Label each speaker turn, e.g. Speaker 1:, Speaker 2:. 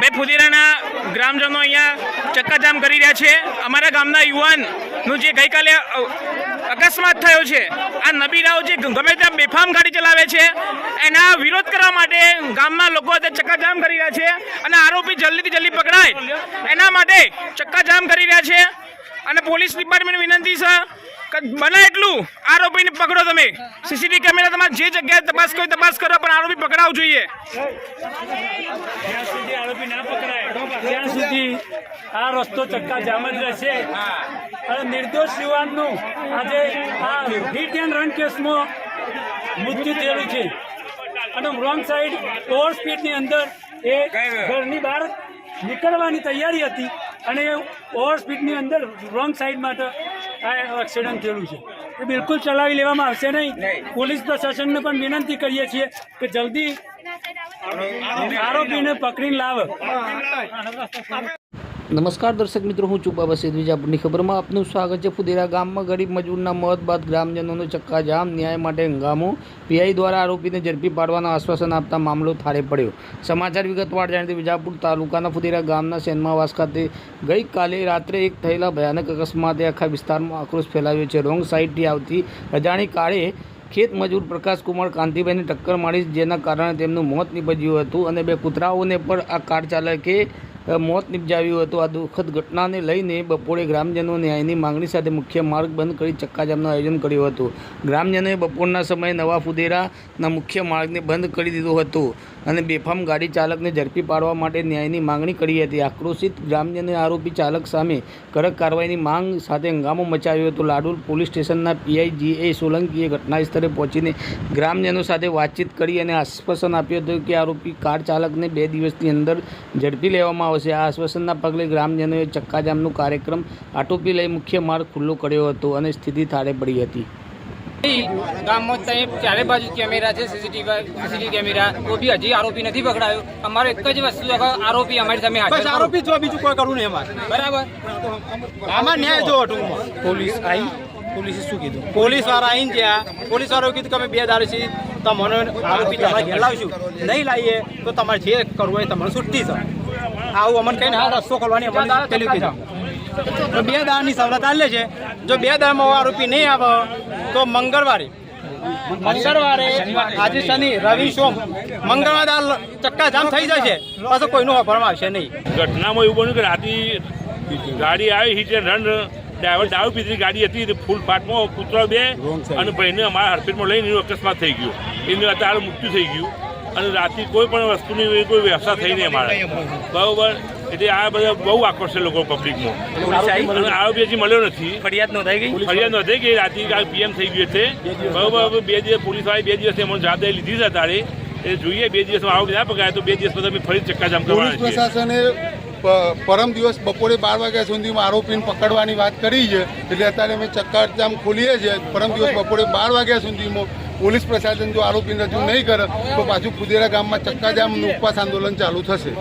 Speaker 1: ભાઈ ફુદીરાના ગ્રામજનો અહીંયા ચક્કાજામ કરી રહ્યા છે. અમારા ગામના યુવાનનું જે ગઈકાલે અકસ્માત થયો છે. આ નબીરાઓ જે ગમે ત્યાં બેફામ ગાડી ચલાવે છે, એના વિરોધ કરવા માટે ગામના લોકો અત્યારે ચક્કાજામ કરી રહ્યા છે અને આરોપી જલ્દીથી જલ્દી પકડાય. એના માટે ચક્કાજામ કરી રહ્યા છે. અને પોલીસ ડિપાર્ટમેન્ટ વિનંતી છે બને એટલું આરોપીને પકડો તમે. સીસીટીવી કેમેરા તમારે જે જગ્યાએ તપાસ કોઈ તપાસ કરો પણ આરોપી પકડાવવું જોઈએ.
Speaker 2: આરોપી ના પકડાય ત્યાં સુધી આ રસ્તો ચક્કા જામ જ રહેશે. અને નિર્દોષ યુવાનનું આજે આ હિટ એન્ડ રન કેસમાં મૃત્યુ થયેલું છે. અને રોંગ સાઈડ ઓવર સ્પીડની અંદર એ ઘરની બહાર નીકળવાની તૈયારી હતી. અને ઓવર સ્પીડની અંદર રોંગ સાઈડ માટે આ એક્સિડન્ટ થયેલું છે. એ બિલકુલ ચલાવી લેવામાં આવશે નહીં. પોલીસ પ્રશાસનને પણ વિનંતી કરીએ છીએ કે જલ્દી આરોપીને પકડીને લાવે.
Speaker 3: નમસ્કાર દર્શક મિત્રો, હું ચુપા બાબા સેદવી. જાપુરની ખબરમાં આપનું સ્વાગત છે. ફુદેરા ગામમાં ગરીબ મજૂરના મોત બાદ ગ્રામજનોનો ચક્કાજામ ન્યાય માટે હંગામો. પીઆઈ દ્વારા આરોપીને ઝડપી પાડવાનું આશ્વાસન આપતા મામલો થાળે પડ્યો. સમાચાર વિગતવાર જાણીતી વિજાપુર તાલુકાના ફુદેરા ગામના સેનમાવાસ ખાતે ગઈકાલે રાત્રે એક થયેલા ભયાનક અકસ્માતે આખા વિસ્તારમાં આક્રોશ ફેલાવ્યો છે. રોંગ સાઈડથી આવતી અજાણી કાળે ખેત મજૂર પ્રકાશકુમાર કાંતિભાઈને ટક્કર મારી જેના કારણે તેમનું મોત નીપજ્યું હતું અને બે કૂતરાઓને પણ આ કાર ચાલકે મોત નિપજાવ્યું હતું. આ દુઃખદ ઘટનાને લઈને બપોરે ગ્રામજનો ન્યાયની માંગણી સાથે મુખ્ય માર્ગ બંધ કરી ચક્કાજામનું આયોજન કર્યું હતું. ગ્રામજનોએ બપોરના સમયે નવા ફુદેરાના મુખ્ય માર્ગને બંધ કરી દીધું હતું અને બેફામ ગાડી ચાલકને ઝડપી પાડવા માટે ન્યાયની માંગણી કરી હતી. આક્રોશિત ગ્રામજનોએ આરોપી ચાલક સામે કડક કાર્યવાહીની માંગ સાથે હંગામો મચાવ્યો હતો. લાડુલ પોલીસ સ્ટેશનના પીઆઈ જી એ સોલંકીએ ઘટના સ્થળે પહોંચીને ગ્રામજનો સાથે વાતચીત કરી અને આશ્વાસન આપ્યું હતું કે આરોપી કાર ચાલકને બે દિવસની અંદર ઝડપી લેવામાં આવશે. આ આશ્વાસનના પગલે ગ્રામજનોએ ચક્કાજામનો કાર્યક્રમ આટોપી લઈ મુખ્ય માર્ગ ખુલ્લો કર્યો હતો અને સ્થિતિ થાળે પડી હતી.
Speaker 4: ગામમાં ત્યાં ચારે બાજુ કેમેરા છે સીસીટીવી સીસીટીવી કેમેરા. તો બી હજી આરોપી નથી પકડાયો. અમારે એક જ વસ્તુ આરોપી અમારી સામે હાજર
Speaker 5: આરોપી જો બીજું કોઈ કરવું નહીં અમારે.
Speaker 4: બરાબર.
Speaker 5: આમાં ન્યાય જો ટૂંકમાં પોલીસ આવી પોલીસે શું કીધું? પોલીસવાળા આવીને ત્યાં પોલીસ વાળાએ કીધું કે અમે બે દારૂ છીએ. તમને આરોપી તમારે ઘેર લાવશું. નહીં લાવીએ તો તમારે જે કરવું હોય તમારે છૂટી છે આવું અમને કહીને હા રસ્તો ખોલવાની અમને પેલું કીધું. તો બે દાળની સવલત આલે છે. જો બે દાળમાં આરોપી નહીં આવે તો મંગળવારે મંગળવારે આજે શનિ રવિ સોમ મંગળવારે દાળ ચક્કા જામ થઈ જશે પાછું કોઈનું વાપરવામાં આવશે નહીં.
Speaker 6: ઘટનામાં એવું બન્યું કે રાતે ગાડી આવી હિટ એન્ડ રન ડ્રાઈવર દારૂ પીધી ગાડી હતી તે ફૂલ ફાટમાં કૂતરો બે અને ભાઈને અમારા હડફેટમાં લઈને એનું અકસ્માત થઈ ગયો. એનું અત્યારે મૃત્યુ થઈ ગયું. અને રાતથી કોઈ પણ વસ્તુની કોઈ વ્યવસ્થા થઈ નહીં અમારે. બરાબર? એટલે આ બધા બહુ આકર્ષે છે લોકો પબ્લિકમાં. આરોપી હજી મળ્યો નથી.
Speaker 5: ફરિયાદ નોંધાઈ ગઈ?
Speaker 6: ફરિયાદ નોંધાઈ કે રાતથી કાલ પીએમ થઈ ગયું છે બરોબર? હવે બે દિવસ પોલીસ વાળી બે દિવસ એમને જવાબદારી લીધી છે તારે. એ જોઈએ બે દિવસમાં આરોપી ના પકડાય તો બે દિવસ પછી ફરી ચક્કાજામ
Speaker 7: પોલીસ
Speaker 6: કરવાના છીએ.
Speaker 7: પ્રશાસને પરમ દિવસ બપોરે બાર વાગ્યા સુધીમાં આરોપીને પકડવાની વાત કરી છે. એટલે અત્યારે અમે ચક્કાજામ ખોલીએ છીએ. પરમ દિવસ બપોરે બાર વાગ્યા સુધીમાં પોલીસ પ્રશાસન જો આરોપી રજૂ નહીં કરે, તો પાછું કુદેરા ગામમાં ચક્કાજામનું ઉપવાસ આંદોલન ચાલુ થશે.